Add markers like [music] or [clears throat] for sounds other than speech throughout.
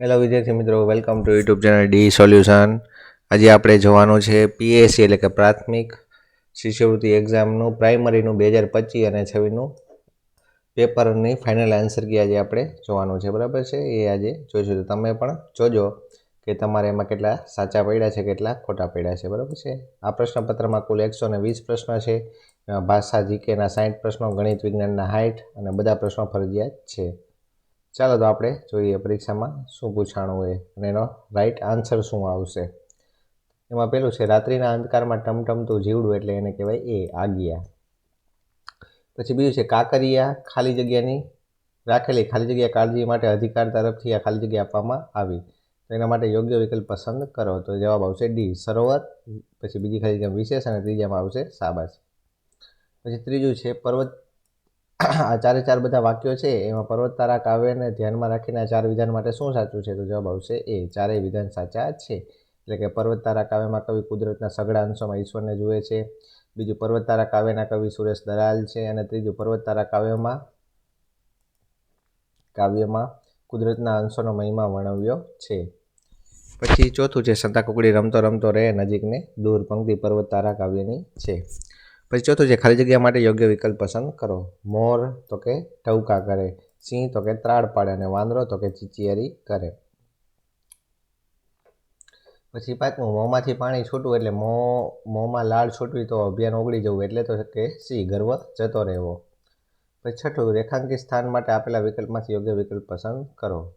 Hello વિદ્યાર્થી મિત્રો. Welcome to YouTube channel D solution આજે આપણે જોવાનું છે પીએસસી એટલે કે પ્રાથમિક શિષ્યવૃત્તિ એક્ઝામનું પ્રાઇમરીનું બે હજાર પચીસ અને છવ્વીસનું પેપરની ફાઇનલ આન્સર કી આજે આપણે જોવાનું છે. બરાબર છે? એ આજે જોઈશું. તો તમે પણ જોજો કે તમારે એમાં કેટલા સાચા પડ્યા છે, કેટલા ખોટા પડ્યા છે. બરાબર છે? આ પ્રશ્નપત્રમાં કુલ એકસો ને વીસ પ્રશ્ન છે. ભાષા, જીકેના સાઠ પ્રશ્નો, ગણિત વિજ્ઞાનના સાઠ અને બધા પ્રશ્નો ફરજિયાત છે. ચાલો તો આપણે જોઈએ પરીક્ષામાં શું પૂછાણું હોય અને એનો રાઈટ આન્સર શું આવશે. એમાં પેલું છે, રાત્રિના અંધકારમાં ટમટમતું જીવડું એટલે એને કહેવાય એ, આગિયા. પછી બીજું છે, કાકરિયા ખાલી જગ્યાની, રાખેલી ખાલી જગ્યા કાળજી માટે અધિકાર તરફથી આ ખાલી જગ્યા આપવામાં આવી. તો એના માટે યોગ્ય વિકલ્પ પસંદ કરો. તો જવાબ આવશે ડી, સરોવર. પછી બીજી ખાલી જગ્યા વિશેષ અને ત્રીજામાં આવશે સાબાસ પછી ત્રીજું છે, પર્વત આ ચારે ચાર બધા વાક્યો છે, એમાં પર્વત તારા કાવ્યને ધ્યાનમાં રાખીને આ ચાર વિધાન માટે શું સાચું છે? તો જવાબ આવશે એ, ચારેય વિધાન સાચા છે. એટલે કે પર્વત તારા કાવ્યમાં કવિ કુદરતના સઘળા અંશોમાં ઈશ્વરને જુએ છે, બીજું પર્વત તારા કાવ્યના કવિ સુરેશ દલાલ છે, અને ત્રીજું પર્વત તારા કાવ્યમાં કાવ્યમાં કુદરતના અંશોનો મહિમા વર્ણવ્યો છે. પછી ચોથું છે, સંતા કુકડી રમતો રમતો રહે નજીકને દૂર પંક્તિ પર્વત તારા કાવ્યની છે. પછી ચોથું છે, ખાલી જગ્યા માટે યોગ્ય વિકલ્પ પસંદ કરો. મોર તો કે ટવકા કરે. સિંહ તો કે ત્રાડ પાડે અને વાંદરો તો કે ચીચિયારી કરે. પછી પાંચમું, મોંમાંથી પાણી છૂટવું એટલે મોં, મોંમાં લાળ છૂટવી તો અભિયાન ઓગળી જવું એટલે તો કે સી ગર્વ જતો રહેવો. પછી છઠ્ઠું, રેખાંકિત સ્થાન માટે આપેલા વિકલ્પમાંથી યોગ્ય વિકલ્પ પસંદ કરો.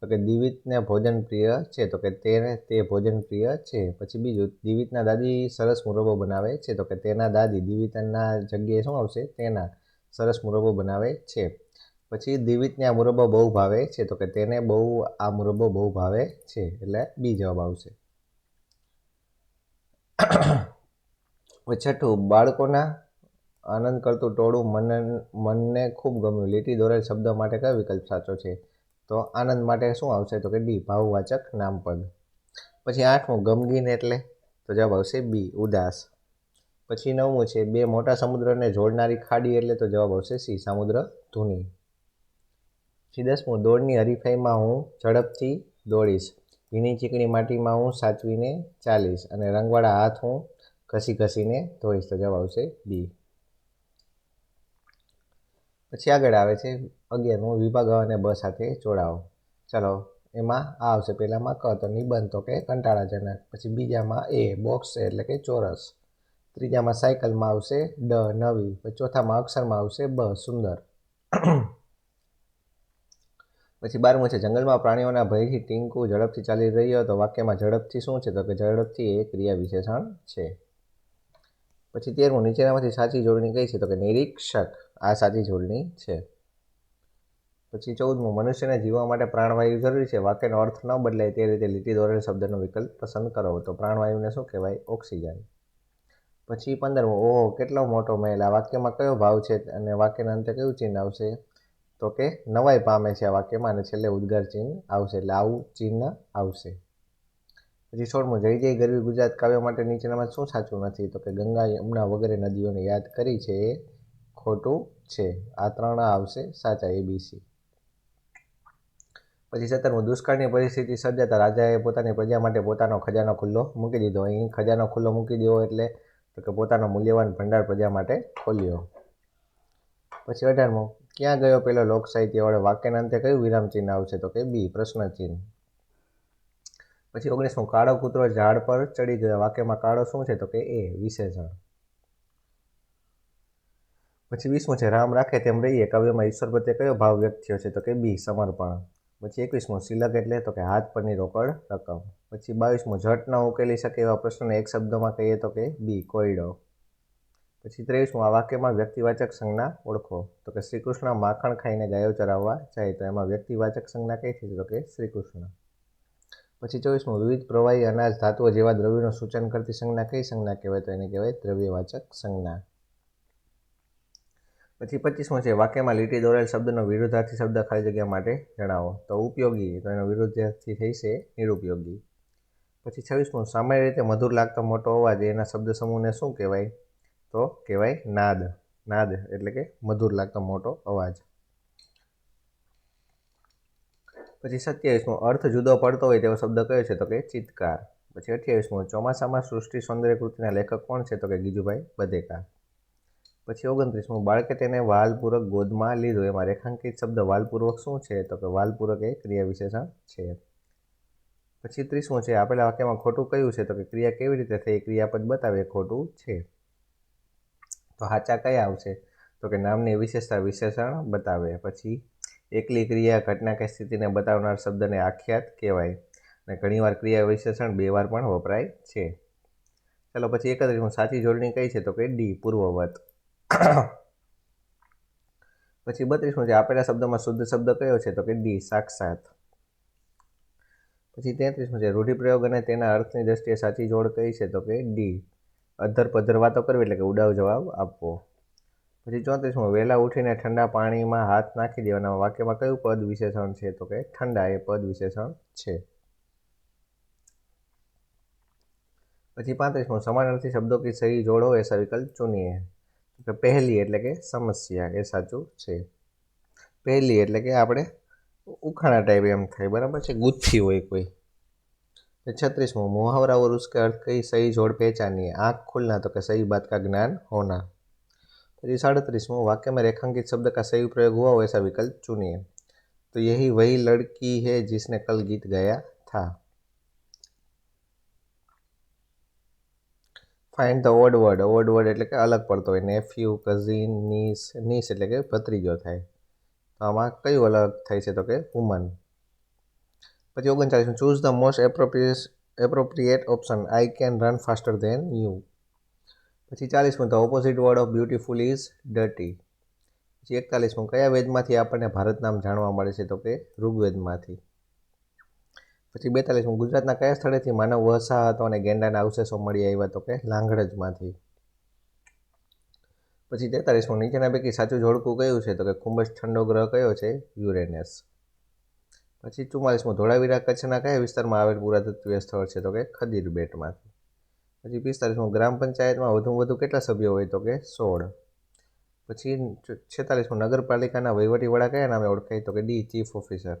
તો કે દિવિતને ભોજન પ્રિય છે, તો કે તેને તે ભોજન પ્રિય છે. પછી બીજું દિવિતના દાદી સરસ મુરબ્બો બનાવે છે, તો કે તેના દાદી દિવિતના જગ્યાએ શું આવશે? તેના સરસ મુરબ્બો બનાવે છે. પછી દિવિતને આ મુરબ્બો બહુ ભાવે છે, તો કે તેને બહુ, આ મુરબ્બો બહુ ભાવે છે, એટલે બી જવાબ આવશે. છઠ્ઠું, બાળકોના આનંદ કરતું ટોળું મન મનને ખૂબ ગમ્યું. લીટી દોરેલ શબ્દ માટે કયો વિકલ્પ સાચો છે? તો આનંદ માટે શું આવશે? તો કે ડી, ભાવવાચક નામપદ. પછી આઠમું, ગમગીન એટલે? તો જવાબ આવશે બી, ઉદાસ. પછી નવમું છે, બે મોટા સમુદ્રને જોડનારી ખાડી એટલે? તો જવાબ આવશે સી, સમુદ્ર ધૂની. પછી દસમું, દોડની હરીફાઈમાં હું ઝડપથી દોડીશ. ભીની ચીકણી માટીમાં હું સાચવીને ચાલીશ. અને રંગવાળા હાથ હું ઘસી ઘસીને ધોઈશ. તો જવાબ આવશે બી. પછી આગળ આવે છે અગિયારમો વિભાગ અને બ સાથે જોડાઓ. ચાલો, એમાં આ આવશે. પહેલાંમાં ક તો નિબંધ તો કે કંટાળાજનક. પછી બીજામાં એ બોક્સ એટલે કે ચોરસ. ત્રીજામાં સાયકલમાં આવશે ડ, નવી. પછી ચોથામાં અક્ષરમાં આવશે બ, સુંદર. [clears throat] પછી બારમું છે, જંગલમાં પ્રાણીઓના ભયથી ટીંકુ ઝડપથી ચાલી રહ્યો તો વાક્યમાં ઝડપથી શું છે? તો કે ઝડપથી એ ક્રિયા વિશેષણ છે. પછી તેરમું, નીચેનામાંથી સાચી જોડણી કઈ છે? તો કે નિરીક્ષક. આ સાચી જોડણી છે. પછી ચૌદમું, મનુષ્યને જીવવા માટે પ્રાણવાયુ જરૂરી છે. વાક્યનો અર્થ ન બદલાય તે રીતે લીટી દોરેલ શબ્દનો વિકલ્પ પસંદ કરો તો પ્રાણવાયુને શું કહેવાય? ઓક્સિજન. પછી પંદરમું, ઓહો, કેટલો મોટો મહેલ. આ વાક્યમાં કયો ભાવ છે અને વાક્યના અંતે કયું ચિહ્ન આવશે? તો કે નવાઈ પામે છે આ વાક્યમાં અને છેલ્લે ઉદ્ગાર ચિહ્ન આવશે. એટલે આવું ચિહ્ન આવશે. પછી સોળમું, જય જય ગરવી ગુજરાત કાવ્ય માટે નીચેનામાં શું સાચું નથી? તો કે ગંગા, યમુના વગેરે નદીઓને યાદ કરી છે. એ ખોટું છે. આ ત્રણ આવશે. સાચા એબીસી પછી સત્તરમું, દુષ્કાળની પરિસ્થિતિ સર્જાતા રાજાએ પોતાની પ્રજા માટે પોતાનો ખજાનો ખુલ્લો મૂકી દીધો. અહીં ખજાનો ખુલ્લો મૂકી દીધો એટલે તો કે પોતાનો મૂલ્યવાન ભંડાર પ્રજા માટે ખોલ્યો. પછી અઢારમું, ક્યાં ગયો પેલો લોક સાહિત્યવાળો વાક્યના અંતે કયું વિરામ ચિહ્ન આવશે? તો કે બી પ્રશ્ન ચિહ્ન. પછી ઓગણીસમું, કાળો કૂતરો ઝાડ પર ચડી ગયો. વાક્યમાં કાળો શું છે? તો કે એ વિશેષણ પછી વીસમું છે, રામ રાખે તેમ રહીએ. કાવ્યમાં ઈશ્વર પ્રત્યે કયો ભાવ વ્યક્ત થયો છે તો કે બી, સમર્પણ. પછી એકવીસમું સિલક એટલે તો કે હાથ પરની રોકડ રકમ. પછી બાવીસમું, ઝટ ન ઉકેલી શકે એવા પ્રશ્નને એક શબ્દમાં કહીએ તો કે બી, કોયડો. પછી ત્રેવીસમો, આ વાક્યમાં વ્યક્તિવાચક સંજ્ઞા ઓળખો તો કે શ્રી કૃષ્ણ માખણ ખાઈને ગાયો ચરાવવા જાય તો એમાં વ્યક્તિવાચક સંજ્ઞા કઈ થઈ તો કે શ્રી કૃષ્ણ પછી ચોવીસમું, વિવિધ પ્રવાહી અનાજ, ધાતુઓ જેવા દ્રવ્યોનું સૂચન કરતી સંજ્ઞા કઈ સંજ્ઞા કહેવાય તો એને કહેવાય દ્રવ્યવાચક સંજ્ઞા. પછી પચીસમું છે? વાક્યમાં લીટી દોરેલ શબ્દનો વિરુદ્ધાર્થી શબ્દ ખાલી જગ્યા માટે જણાવો. તો ઉપયોગી, તો એનો વિરુદ્ધાર્થી થઈશે નિરુપયોગી. પછી છવ્વીસમું, સામાન્ય રીતે મધુર લાગતો મોટો અવાજ એના શબ્દ સમૂહને શું કહેવાય? તો કહેવાય નાદ. નાદ એટલે કે મધુર લાગતો મોટો અવાજ. પછી સત્યાવીસમો, અર્થ જુદો પડતો હોય તેવો શબ્દ કયો છે? તો કે ચિત્કાર. પછી અઠ્યાવીસમો, ચોમાસામાં સૃષ્ટિ સૌંદર્ય કૃતિના લેખક કોણ છે? તો કે ગીજુભાઈ બધેકા. પછી ઓગણત્રીસમું બાળકે તેને વાલપૂર્વક ગોદમાં લીધો. એમાં રેખાંકિત શબ્દ વાલપૂર્વક શું છે? તો કે વાલપૂર્વક એ ક્રિયા વિશેષણ છે. પછી ત્રીસમું છે? આપેલા વાક્યમાં ખોટું કયું છે? તો કે ક્રિયા કેવી રીતે થઈ? ક્રિયાપદ બતાવે ખોટું છે. તો સાચા કયા આવશે? તો કે નામની વિશેષતા વિશેષણ બતાવે. પછી એકલી ક્રિયા ઘટના કે સ્થિતિને બતાવનાર શબ્દને આખ્યાત કહેવાય. અને ઘણીવાર ક્રિયા વિશેષણ બે વાર પણ વપરાય છે. ચાલો, પછી એકત્રીસમાં સાચી જોડણી કઈ છે? તો કે ડી, પૂર્વવત. [coughs] પછી બત્રીસમું છે, આપેલા શબ્દમાં શુદ્ધ શબ્દ કયો છે? તો કે ડી, સાક્ષાત. પછી તેત્રીસમું છે, રૂઢિપ્રયોગ અને તેના અર્થની દ્રષ્ટિએ સાચી જોડ કઈ છે? તો કે ડી. અધર પધર વાતો કરવી એટલે કે ઉડાવ જવાબ આપવો. પછી ચોત્રીસમું, વહેલા ઉઠીને ઠંડા પાણીમાં હાથ નાખી દેવાના વાક્યમાં કયું પદ વિશેષણ છે? તો કે ઠંડા એ પદ વિશેષણ છે. પછી પાંત્રીસમું, સમાનાર્થી શબ્દો કે સહી જોડો એ સવિકલ્પ ચૂનીએ. चुनिए કે પહેલી એટલે કે સમસ્યા એ સાચું છે પહેલી એટલે કે આપણે ઉખાણા ટાઈપ એમ થાય બરાબર છે ગુથ્થી હોય કોઈ छत्तीसवों मुहावरा और उसके अर्थ कई सही जोड़ पहचानिए आँख खुलना तो कि सही बात का ज्ञान होना फिर साड़तीसवों वाक्य में रेखांकित शब्द का सही प्रयोग हुआ हो ऐसा विकल्प चुनिए तो यही वही लड़की है जिसने कल गीत गाया था find the odd word odd word એટલે કે અલગ પડતો હોય. નેફ્યુ કઝિન નીસ નીસ એટલે કે ભત્રીજો થાય. તો આમાં કયું અલગ થાય છે તો કે વુમન પછી ઓગણચાલીસમું choose the most appropriate appropriate option I can run faster than you પછી ચાલીસમું the opposite word of beautiful is dirty પછી એકતાલીસમું, કયા વેદમાંથી આપણને ભારત નામ જાણવા મળે છે તો કે ઋગ્વેદમાંથી? પછી બેતાલીસમું ગુજરાતના કયા સ્થળેથી માનવ વસાહતો અને ગેંડાના અવશેષો મળી આવ્યા તો કે લાંગડજમાંથી પછી તેતાલીસમું નીચેના પૈકી સાચું જોડકું કયું છે તો કે ખૂબ જ ઠંડો ગ્રહ કયો છે? યુરેનસ. પછી ચુમ્માલીસમું ધોળાવીરા કચ્છના કયા વિસ્તારમાં આવેલ પુરાતત્વીય સ્થળ છે તો કે ખદીર બેટમાંથી પછી પિસ્તાલીસમું ગ્રામ પંચાયતમાં વધુમાં વધુ કેટલા સભ્યો હોય તો કે સોળ? પછી છેતાલીસમું નગરપાલિકાના વહીવટી વડા કયા નામે ઓળખાય તો કે ડી ચીફ ઓફિસર?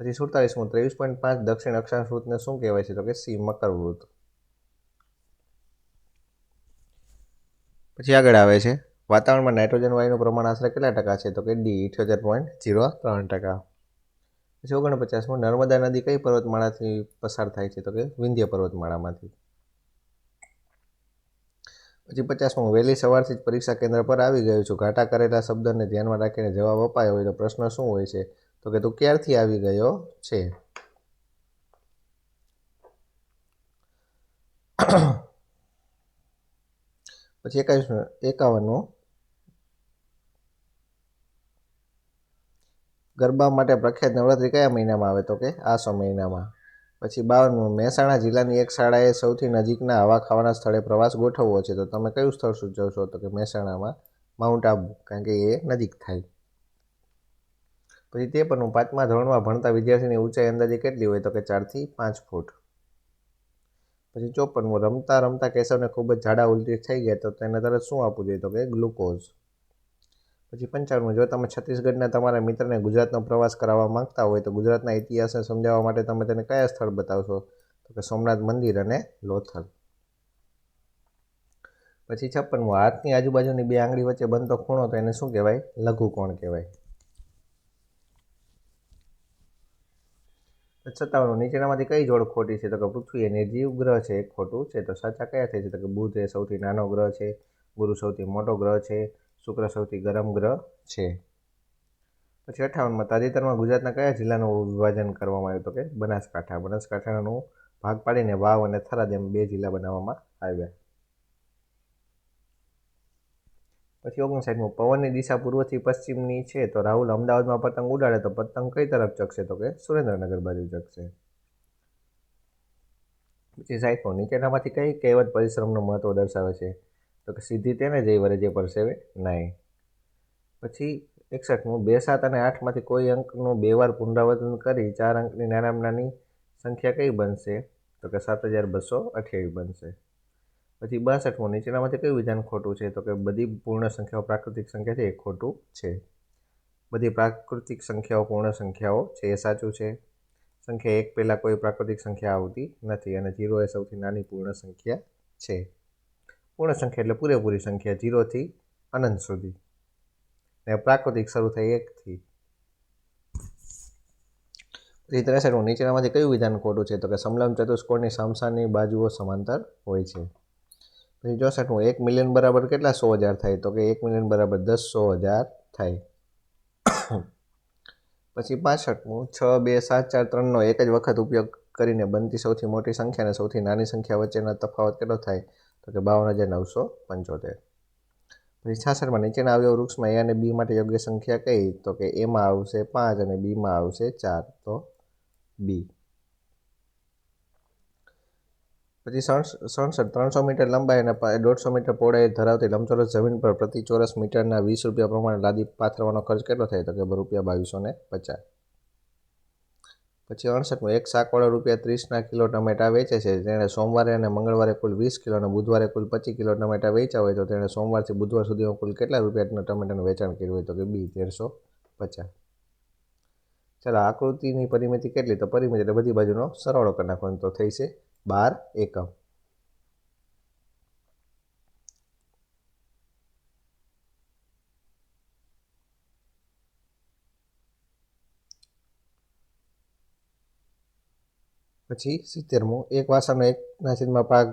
પછી સુડતાલીસમું ત્રેવીસ પોઈન્ટ પાંચ દક્ષિણ અક્ષાંશ વૃત્તને શું કહેવાય છે? તો કે સી મકર વૃત્ત પછી આગળ આવે છે. વાતાવરણમાં નાઇટ્રોજન વાયુનું પ્રમાણ આશરે કેટલા ટકા છે? તો કે ડી ઇઠ્યોતેર પોઈન્ટ ઝીરો ત્રણ ટકા. પછી ઓગણપચાસમાં નર્મદા નદી કઈ પર્વતમાળાથી પસાર થાય છે? તો કે વિંધ્ય પર્વતમાળામાંથી. પછી પચાસમાં વહેલી સવારથી જ પરીક્ષા કેન્દ્ર પર આવી ગયો છું. ઘાટા કરેલા શબ્દને ધ્યાનમાં રાખીને જવાબ અપાયો હોય તો પ્રશ્ન શું હોય છે? તો કે તું ક્યારથી આવી ગયો છે? પછી એકાવીસ એકાવનનું ગરબા માટે પ્રખ્યાત નવરાત્રિ કયા મહિનામાં આવે તો કે આસો મહિનામાં? પછી બાવનમું, મહેસાણા જિલ્લાની એક શાળાએ સૌથી નજીકના હવા ખાવાના સ્થળે પ્રવાસ ગોઠવવો છે. તો તમે કયું સ્થળ સૂચવશો? તો કે મહેસાણામાં માઉન્ટ આબુ, કારણ કે એ નજીક થાય. પછી તે પરનું પાંચમા ધોરણમાં ભણતા વિદ્યાર્થીની ઊંચાઈ અંદાજે કેટલી હોય તો કે ચારથી પાંચ ફૂટ. પછી ચોપનમું, રમતા રમતા કેશવને ખૂબ જ ઝાડા ઉલટી થઈ ગયા તો તેને તરત શું આપવું જોઈએ તો કે ગ્લુકોઝ. પછી પંચાવનમું જો તમે છત્તીસગઢના તમારા મિત્રને ગુજરાતનો પ્રવાસ કરાવવા માંગતા હોય તો ગુજરાતના ઇતિહાસને સમજાવવા માટે તમે તેને કયા સ્થળ બતાવશો? તો કે સોમનાથ મંદિર અને લોથલ. પછી છપ્પનમું, હાથની આજુબાજુની બે આંગળી વચ્ચે બનતો ખૂણો તો એને શું કહેવાય? લઘુ કોણ કહેવાય. સત્તાવન નીચેનામાંથી કઈ જોડ ખોટી છે? તો કે પૃથ્વી એ નિર્જીવ ગ્રહ છે ખોટું છે. તો સાચા કયા થઈ છે? તો કે બુધ એ સૌથી નાનો ગ્રહ છે, ગુરુ સૌથી મોટો ગ્રહ છે, શુક્ર સૌથી ગરમ ગ્રહ છે. પછી અઠ્ઠાવનમાં તાજેતરમાં ગુજરાતના કયા જિલ્લાનું વિભાજન કરવામાં આવ્યું? તો કે બનાસકાંઠા. બનાસકાંઠાનું ભાગ પાડીને વાવ અને થરાદ એમ બે જિલ્લા બનાવવામાં આવ્યા. પછી ઓગણસાઠમું પવનની દિશા પૂર્વથી પશ્ચિમની છે, તો રાહુલ અમદાવાદમાં પતંગ ઉડાડે તો પતંગ કઈ તરફ ચકશે? તો કે સુરેન્દ્રનગર બાજુ ચકશે. પછી સાઈઠમું નીચેનામાંથી કઈ કહેવત પરિશ્રમનું મહત્વ દર્શાવે છે? તો કે સીધી તેને જઈ વરે જે પરસેવે નહીં. પછી એકસઠમું બે સાત અને આઠમાંથી કોઈ અંકનું બે વાર પુનરાવર્તન કરી ચાર અંકની નાનામાં નાની સંખ્યા કઈ બનશે? તો કે સાત હજાર બસો અઠ્યાવીસ બનશે. પછી બાસઠમું નીચેનામાંથી કયું વિધાન ખોટું છે? તો કે બધી પૂર્ણ સંખ્યાઓ પ્રાકૃતિક સંખ્યા છે, એ ખોટું છે. બધી પ્રાકૃતિક સંખ્યાઓ, પૂર્ણ સંખ્યાઓ છે, એ સાચું છે? સંખ્યા એક પહેલાં કોઈ પ્રાકૃતિક સંખ્યા આવતી નથી અને જીરો એ સૌથી નાની પૂર્ણ સંખ્યા છે. પૂર્ણ સંખ્યા એટલે પૂરેપૂરી સંખ્યા જીરોથી અનંત સુધી. ને પ્રાકૃતિક શરૂ થઈ એકથી પછી ત્રેસઠ નીચેનામાંથી કયું વિધાન ખોટું છે? તો કે સમલમ ચતુષ્કોણની સામસાની બાજુઓ સમાંતર હોય છે. પછી ચોસઠમું એક મિલિયન બરાબર કેટલા સો હજાર થાય? તો કે એક મિલિયન બરાબર દસ સો હજાર થાય. [coughs] પછી પાસઠમું, છ, બે, સાત, ચાર ત્રણનો એક જ વખત ઉપયોગ કરીને બનતી સૌથી મોટી સંખ્યા અને સૌથી નાની સંખ્યા વચ્ચેનો તફાવત કેટલો થાય? તો કે બાવન હજાર નવસો પંચોતેર. પછી છાસઠમાં નીચેના આવ્યો વૃક્ષમાં એ અને બી માટે યોગ્ય સંખ્યા કઈ? તો કે એમાં આવશે પાંચ અને બીમાં આવશે ચાર. તો બી પછી સડસઠ ત્રણસો મીટર લંબાઈ અને દોઢસો મીટર પહોળાઈ ધરાવતી લંબચોરસ જમીન પર પ્રતિ ચોરસ મીટરના વીસ રૂપિયા પ્રમાણે લાદી પાથરવાનો ખર્ચ કેટલો થાય? તો કે રૂપિયા બાવીસો ને પચાસ. પછી અડસઠમાં, એક શાકવાળો રૂપિયા ત્રીસના કિલો ટમેટા વેચે છે. તેણે સોમવારે અને મંગળવારે કુલ વીસ કિલો અને બુધવારે કુલ પચીસ કિલો ટમેટા વેચ્યા હોય તો તેણે સોમવારથી બુધવાર સુધીમાં કુલ કેટલા રૂપિયાના ટમેટાનું વેચાણ કર્યું હોય? તો કે બી, તેરસો પચાસ. ચાલો, આકૃતિની પરિમિતિ કેટલી? તો પરિમિતિ એટલે બધી બાજુનો સરવાળો કરી નાખવાનો તો થઈ છે. બાર એકમ. પછી સિત્તેરમું. એક વાસણનો એકના છેદમાં પાક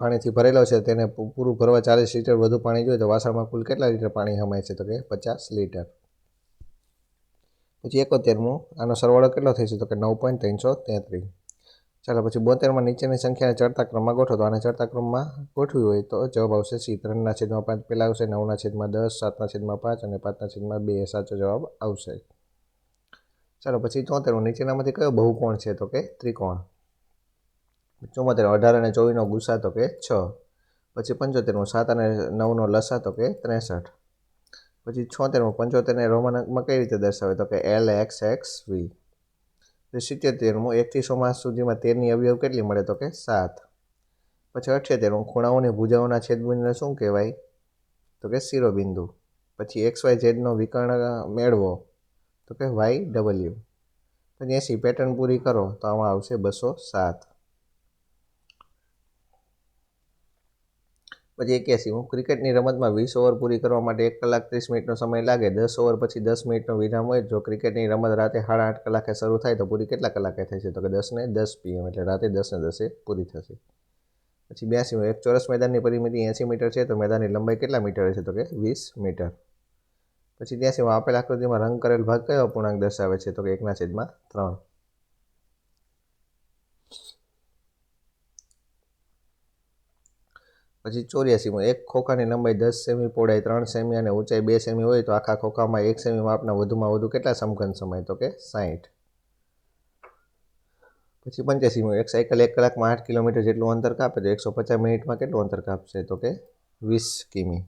પાણીથી ભરેલો છે, તેને પૂરું ભરવા ચાલીસ લીટર વધુ પાણી જોઈએ તો વાસણમાં કુલ કેટલા લીટર પાણી હમાય છે તો કે પચાસ લીટર. પછી એકોતેરમું. આનો સરવાળો કેટલો થઈ છે તો કે નવ પોઈન્ટ ત્રણસો તેત્રીસ. ચાલો પછી બોતેરમાં નીચેની સંખ્યાને ચડતા ક્રમમાં ગોઠવો. તો આને ચડતા ક્રમમાં ગોઠવી હોય તો જવાબ આવશે સી. ત્રણના છેદમાં પાંચ, પહેલાં આવશે નવના છેદમાં દસ, સાતના છેદમાં પાંચ અને પાંચના છેદમાં બે. સાચો જવાબ આવશે. ચાલો પછી ચોતેરમું. નીચેનામાંથી કયો બહુકોણ છે? તો કે ત્રિકોણ. ચુમ્મોતેર અઢાર અને ચોવીસનો ગુસ્સા તો કે છ. પછી પંચોતેરમું, સાત અને નવનો લસા તો કે ત્રેસઠ. પછી છોતેરમું, પંચોતેરને રોમનાંકમાં કઈ રીતે દર્શાવે? તો કે એલ, એક્સ એક્સ, વી. સિત્તેરમું એકથી સો માસ સુધીમાં તેરની અવયવ કેટલી મળે તો કે સાત. પછી અઠ્યોતેરમું ખૂણાઓની ભૂજાઓના છેદબિંદુને શું કહેવાય? તો કે શિરોબિંદુ. પછી એક્સ વાય ઝેડનો વિકર્ણ મેળવો તો કે વાય ડબલ્યુ. પછી એસી પેટર્ન પૂરી કરો તો આમાં આવશે બસો સાત. પછી એક્યાસી. હું ક્રિકેટની રમતમાં વીસ ઓવર પૂરી કરવા માટે એક કલાક ત્રીસ મિનિટનો સમય લાગે. દસ ઓવર પછી દસ મિનિટનો વિરામ હોય. જો ક્રિકેટની રમત રાતે સાડા આઠ કલાકે શરૂ થાય તો પૂરી કેટલા કલાકે થશે તો કે દસ ને દસ પીએમ એટલે રાતે દસને દસે પૂરી થશે. પછી બ્યાસી એક ચોરસ મેદાનની પરિમિતિ એંસી મીટર છે. તો મેદાનની લંબાઈ કેટલા મીટર છે તો કે વીસ મીટર. પછી ત્યાંસી આપેલ આકૃતિમાં રંગ કરેલ ભાગ કયો અપૂર્ણાંક દર્શાવે છે? તો કે એકના છેદમાં ત્રણ. પછી ચોર્યાસીમાં એક ખોખાની લંબાઈ દસ સેમી, પહોળાઈ ત્રણ સેમી અને ઊંચાઈ બે સેમી હોય તો આખા ખોખામાં એક સેમી માપના વધુમાં વધુ કેટલા સમઘન સમય? તો કે સાહીઠ પછી પંચ્યાસીમું એક સાયકલ એક કલાકમાં આઠ કિલોમીટર જેટલું અંતર કાપે તો એકસો પચાસ મિનિટમાં કેટલું અંતર કાપશે? તો કે વીસ કિમી.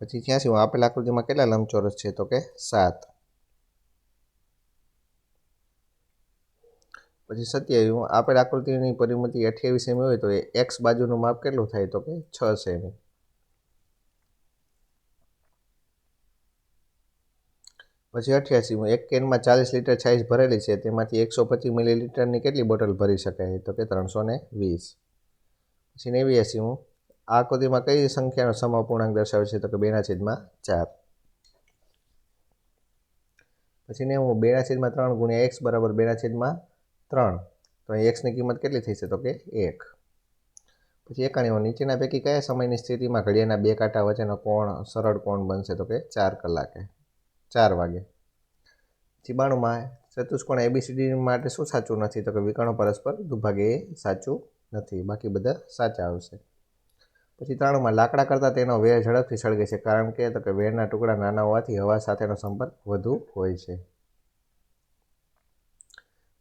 પછી ત્યાંસી આપેલ આકૃતિમાં કેટલા લંબચોરસ છે? તો કે સાત. પછી સત્યાવીસ આપેલ આકૃતિની પરિમિતિ અઠ્યાવીસ સેમી હોય તો એ એક્સ બાજુનું માપ કેટલું થાય તો કે છ સેમી. પછી અઠ્યાસીમું, એક કેનમાં ચાલીસ લીટર છાશ ભરેલી છે, તેમાંથી એકસો પચીસ મિલીલીટરની કેટલી બોટલ ભરી શકાય? તો કે ત્રણસો ને વીસ. પછી નેવ્યાસીમું, આ આકૃતિમાં કઈ સંખ્યાનો સમઅપૂર્ણાંક દર્શાવે છે? તો કે બેના છેદમાં ચાર. પછી નેવું બેના છેદમાં ત્રણ ગુણ્યા એક્સ બરાબર બેના છેદમાં ત્રણ. તો અહીં એક્સની કિંમત કેટલી થઈ છે તો કે એક. પછી એકાણીમાં નીચેના પૈકી કયા સમયની સ્થિતિમાં ઘડિયાળના બે કાંટા વચ્ચેનો કોણ સરળ કોણ બનશે? તો કે ચાર કલાકે. ચાર વાગે. ચીબાણુંમાં ચતુષ્કોણ એબીસીડી માટે શું સાચું નથી? તો કે વિકર્ણો પરસ્પર દુભાગે એ સાચું નથી. બાકી બધા સાચા આવશે. પછી ત્રાણુંમાં લાકડા કરતાં તેનો વેર ઝડપથી સળગે છે. કારણ કે તો કે વેરના ટુકડા નાના હોવાથી હવા સાથેનો સંપર્ક વધુ હોય છે.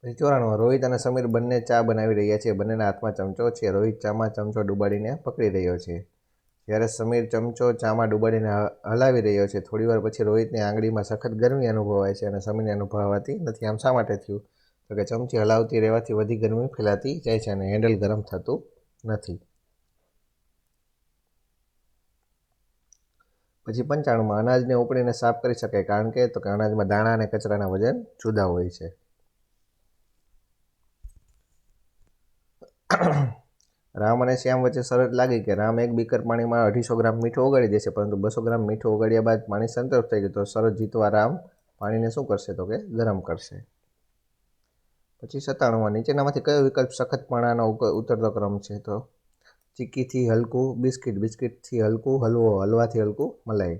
પછી ચોરાણું, રોહિત અને સમીર બંને ચા બનાવી રહ્યા છે. બંનેના હાથમાં ચમચો છે. રોહિત ચામાં ચમચો ડૂબાડીને પકડી રહ્યો છે. જ્યારે સમીર ચમચો ચામાં ડૂબાડીને હલાવી રહ્યો છે. થોડીવાર પછી રોહિતની આંગળીમાં સખત ગરમી અનુભવાય છે અને સમીરને અનુભવાતી નથી. આમ શા માટે થયું? તો કે ચમચી હલાવતી રહેવાથી વધી ગરમી ફેલાતી જાય છે અને હેન્ડલ ગરમ થતું નથી. પછી પંચાણુંમાં અનાજને ઉપડીને સાફ કરી શકાય. કારણ કે, તો કે અનાજમાં દાણા અને કચરાના વજન જુદા હોય છે. રામ અને શ્યામ વચ્ચે શરત લાગી કે રામ એક બીકર પાણીમાં અઢીસો ગ્રામ મીઠું ઓગાળી દેશે, પરંતુ બસો ગ્રામ મીઠું ઓગાળ્યા બાદ પાણી સંતૃપ્ત થઈ ગયું તો શરત જીતવા રામ પાણીને શું કરશે તો કે ગરમ કરશે. પછી સત્તાણુંમાં નીચેનામાંથી કયો વિકલ્પ સખતપણાનો ઉતરતો ક્રમ છે તો? ચીક્કીથી હલકું, બિસ્કિટ, બિસ્કિટથી હલકું, હલવો, હલવાથી હલકું, મલાઈ.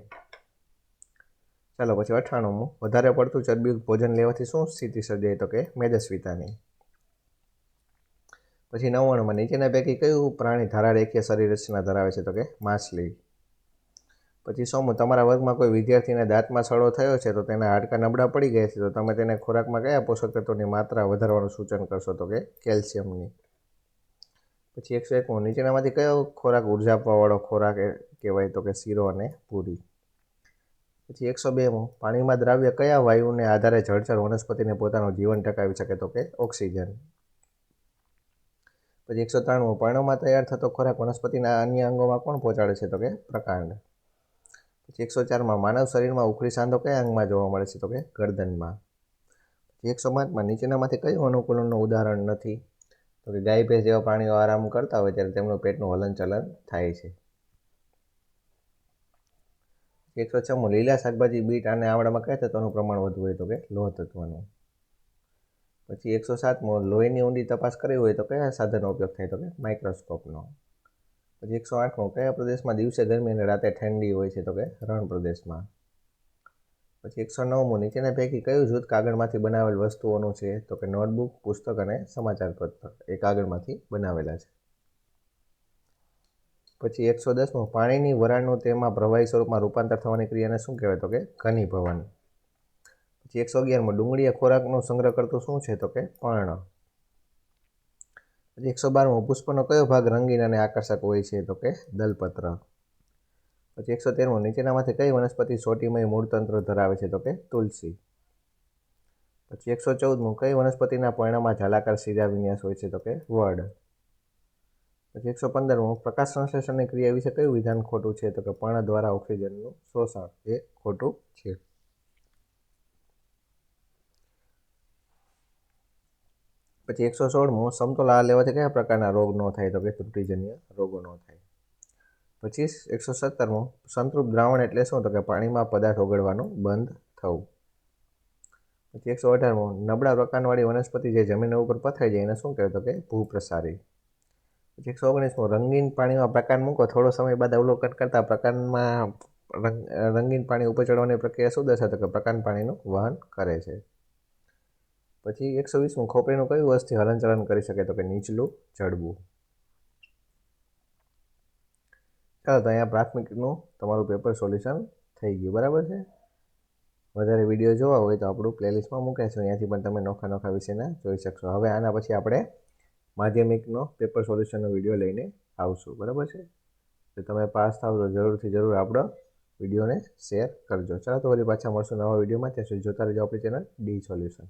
ચાલો પછી અઠ્ઠાણુંમું. વધારે પડતું ચરબીયુક્ત ભોજન લેવાથી શું સ્થિતિ સર્જાય તો કે મેદસ્વીતાની? પછી નવ્વાણુંમાં નીચેના પૈકી કયું પ્રાણી ધારા રેખીય શરીર રચના ધરાવે છે? તો કે માછલી. પછી સોમું, તમારા વર્ગમાં કોઈ વિદ્યાર્થીને દાંતમાં સડો થયો છે તો તેના હાડકાં નબળા પડી ગયા છે તો તમે તેને ખોરાકમાં કયા પોષક તત્વોની માત્રા વધારવાનું સૂચન કરશો? તો કે કેલ્શિયમની. પછી એકસો એકમું, નીચેનામાંથી કયો ખોરાક ઊર્જા આપવાવાળો ખોરાક કહેવાય? તો કે શીરો અને પૂરી. પછી એકસો બેમું, પાણીમાં દ્રાવ્ય કયા વાયુને આધારે જળચર વનસ્પતિને પોતાનું જીવન ટકાવી શકે? તો કે ઓક્સિજન. પછી એકસો ત્રાણું પર્ણમાં તૈયાર થતો ખોરાક વનસ્પતિના અન્ય અંગોમાં કોણ પહોંચાડે છે તો કે પ્રકાંડ? પછી એકસો ચારમાં માનવ શરીરમાં ઉખરી સાંધો કયા અંગમાં જોવા મળે છે તો કે ગરદનમાં? પછી એકસો પાંચમાં નીચેનામાંથી કયું અનુકૂલનનું ઉદાહરણ નથી? તો કે ગાય, ભેંસ જેવા પ્રાણીઓ આરામ કરતા હોય ત્યારે તેમનું પેટનું હલનચલન થાય છે. એકસો છમું લીલા શાકભાજી, બીટ અને આવડામાં કયા તત્વનું પ્રમાણ વધુ હોય તો કે લોહ તત્વનું પછી એકસો સાતમો, લોહીની ઊંડી તપાસ કરવી હોય તો કયા સાધનનો ઉપયોગ થાય તો કે માઇક્રોસ્કોપનો? પછી એકસો આઠમો, કયા પ્રદેશમાં દિવસે ગરમી અને રાતે ઠંડી હોય છે તો કે રણ પ્રદેશમાં? પછી એકસો નવમું, નીચેના પૈકી કયું જૂથ કાગળમાંથી બનાવેલ વસ્તુઓનું છે તો કે નોટબુક, પુસ્તક અને સમાચાર પત્ર? એ કાગળમાંથી બનાવેલા છે. પછી એકસો દસમું, પાણીની વરાળનું તેમાં પ્રવાહી સ્વરૂપમાં રૂપાંતર થવાની ક્રિયાને શું કહેવાય તો કે ઘનીભવન? પછી એકસો અગિયારમાં ડુંગળીએ ખોરાકનો સંગ્રહ કરતું શું છે તો કે પર્ણ. પછી એકસો બારમાં પુષ્પનો કયો ભાગ રંગીન અને આકર્ષક હોય છે તો કે દલપત્ર. પછી એકસો તેરમું નીચેનામાંથી કઈ વનસ્પતિ સોટીમય મૂળતંત્ર ધરાવે છે તો કે તુલસી. પછી એકસો ચૌદમું કઈ વનસ્પતિના પર્ણમાં ઝાલાકાર સીધા વિન્યાસ હોય છે તો કે વડ. પછી એકસો પંદરમું પ્રકાશ સંશ્લેષણની ક્રિયા વિશે કયું વિધાન ખોટું છે તો કે પર્ણ દ્વારા ઓક્સિજનનું શોષણ. એ ખોટું છે. પછી એકસો સોળમું, સમતોલ લેવાથી કયા પ્રકારના રોગ ન થાય? તો કે ત્રુટિજન્ય રોગો ન થાય. પછી એકસો સત્તરમું, સંતૃપ્ત દ્રાવણ એટલે શું? તો કે પાણીમાં પદાર્થ ઓગળવાનું બંધ થવું. પછી એકસો અઢારમું, નબળા પ્રકારવાળી વનસ્પતિ જે જમીન ઉપર પથરાઈ જાય એને શું કહેવાય? તો કે ભૂપ્રસારી. પછી એકસો ઓગણીસમું, રંગીન પાણીમાં પ્રકાંડ મૂકો. થોડો સમય બાદ અવલોકન કરતાં રંગ, રંગીન પાણી ઉપર ચડવાની પ્રક્રિયા શું દર્શાવે? તો કે પ્રકાંડ પાણીનું વહન કરે છે. પછી એકસો વીસમું ખોપરીનું કયું વસ્તી હલનચલન કરી શકે તો કે નીચલું જડબું? ચાલો, તો અહીંયા પ્રાથમિકનું તમારું પેપર સોલ્યુશન થઈ ગયું, બરાબર છે? વધારે વીડિયો જોવા હોય તો આપણું પ્લેલિસ્ટમાં મૂકાઈશું અહીંયાથી પણ તમે નોખા નોખા વિશેના જોઈ શકશો. હવે આના પછી આપણે માધ્યમિકનો પેપર સોલ્યુશનનો વીડિયો લઈને આવશું, બરાબર છે? તો તમે પાસ થાવ તો જરૂરથી જરૂર આપણો વિડીયોને શેર કરજો. ચાલો, તો વળી પાછા મળશું નવા વિડીયોમાં ત્યાં સુધી જોતા રહેજો આપણી ચેનલ ડી સોલ્યુશન